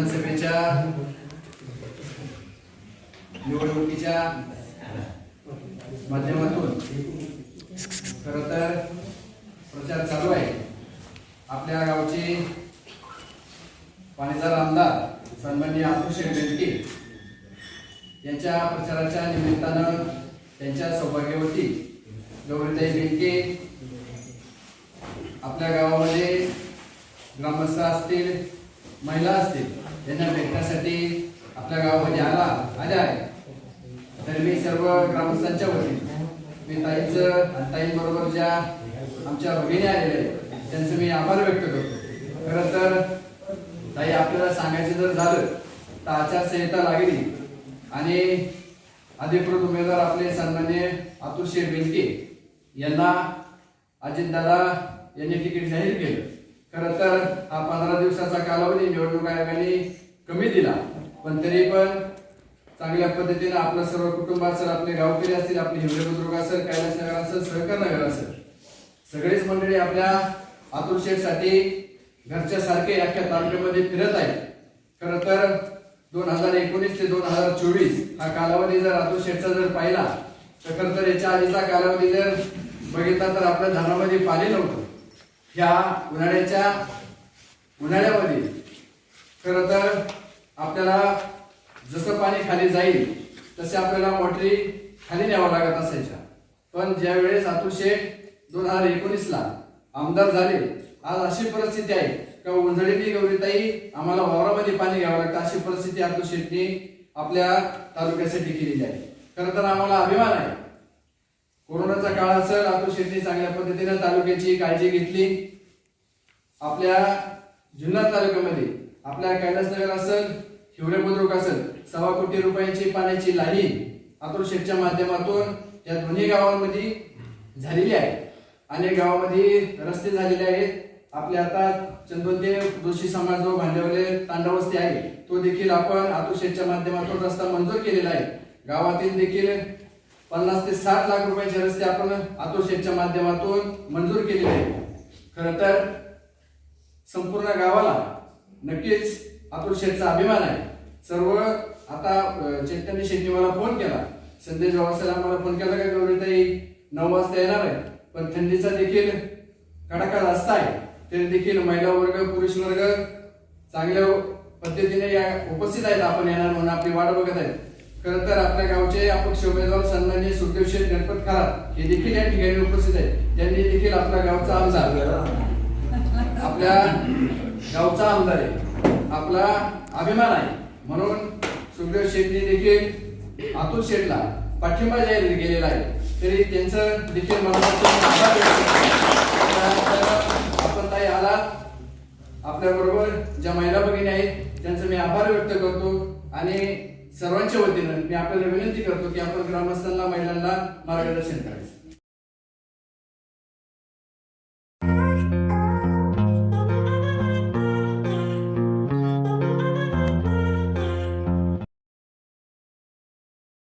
विधानसभेच्या निवडणुकीच्या माध्यमातून खर तर प्रचार चालू आहे. आपल्या गावचे पाणीदार आमदार सन्मान्य आतुषेख बेलके यांच्या प्रचाराच्या निमित्तानं त्यांच्या सौभाग्यवती गौरीताई बेलके आपल्या गावामध्ये ग्रामस्थ असतील महिला असतील त्यांना भेटण्यासाठी आपल्या गावामध्ये आला आल्या आहे. तर मी सर्व ग्रामस्थांच्या वतीने मी ताईचं आणि ताईंबरोबर ज्या आमच्या भगिनी आलेल्या आहेत त्यांचं मी आभार व्यक्त करतो. खरं तर ताई आपल्याला सांगायचं जर झालं तर आचारसंहिता लागली आणि अधिकृत उमेदवार आपले सन्मान्य अतुल शेठ बेनके यांना अजितदादा यांनी तिकीट जाहीर केलं. खरं तर हा पंधरा दिवसाचा कालावधी निवडणूक आयोगाने कमी दिला. पण तरी पण चांगल्या पद्धतीने आपलं सर्व कुटुंब असेल आपले गावकरी असतील आपले हिवरे बुद्रुक असेल कैलासनगर असेल सहकार नगर असेल सगळीच मंडळी आपल्या अतुल शेठसाठी घरच्या सारखे अख्ख्या तालुक्यामध्ये फिरत आहेत. खरं तर दोन हजार एकोणीस ते दोन हजार चोवीस हा कालावधी जर अतुल शेठचा जर पाहिला तर खरं तर याच्या आधीचा कालावधी जर बघितला तर आपल्या धरणामध्ये पाणी नव्हतं. ह्या उन्हाळ्याच्या उन्हाळ्यामध्ये खरं तर आपल्याला जसं पाणी खाली जाईल तसे आपल्याला मोटरी खाली न्यावं लागत असायच्या. पण ज्या वेळेस अतुल शेठ दोन हजार एकोणीसला आमदार झाले आज अशी परिस्थिती आहे का उंजळीनी गौरीताई आम्हाला वावरामध्ये पाणी घ्यावं लागतं अशी परिस्थिती अतुल आपल्या तालुक्यासाठी केलेली आहे. खरं तर आम्हाला अभिमान आहे. कोरोनाचा काळ असेल अतुल शेट्टी चांगल्या पद्धतीने तालुक्याची काळजी घेतली. आपल्या जुन्नर तालुक्यामध्ये आपल्या कैलासनगर असेल हिवरे बुद्रुक असेल सव्वा कोटी रुपयांची पाण्याची लाईन अतुल शेठच्या माध्यमातून या दोन्ही गावांमध्ये झालेली आहे. अनेक गावामध्ये रस्ते झालेले आहेत. आपल्या आता चंदोदेव जोशी समाज जो भांडवले तांडवस्ती आहे. तो देखील आपण अतुल माध्यमातून रस्ता मंजूर केलेला आहे. गावातील देखील पन्नास ते साठ लाख रुपयाचे रस्ते आपण आतोशेटच्या माध्यमातून मंजूर केलेले आहेत. खरं तर संपूर्ण गावाला नक्कीच अतुल शेठचा अभिमान आहे. सर्व आता चैतन्य शेट्टी मला फोन केला. संदेश बाबासाहेब आम्हाला फोन केला का? गौरीताई नऊ वाजता येणार आहे. पण थंडीचा देखील कडाका जास्त आहे. तरी देखील महिला वर्ग पुरुष वर्ग चांगल्या पद्धतीने या उपस्थित आहेत. आपण येणार म्हणून आपली वाट बघत आहेत. खरं तर आपल्या गावचे अपक्ष उमेदवार सन्मान्य सुखदेव शेठ गणपत खरात हे देखील या ठिकाणी उपस्थित आहेत. त्यांनी देखील आपल्या गावचा आमदार. आपल्या गावचा आमदार आहे. आपला अभिमान आहे. म्हणून सुखदेव शेठनी देखील अतुल शेठला पाठिंबा जाहीर केलेला आहे. तरी त्यांचं देखील मनापासून आभार आपण ताई आलात आपल्या बरोबर ज्या महिला भगिनी आहेत त्यांचं मी आभार व्यक्त करतो. आणि सर्वांच्या वतीनं मी आपल्याला विनंती करतो की आपण ग्रामस्थांना महिलांना मार्गदर्शन करायचं.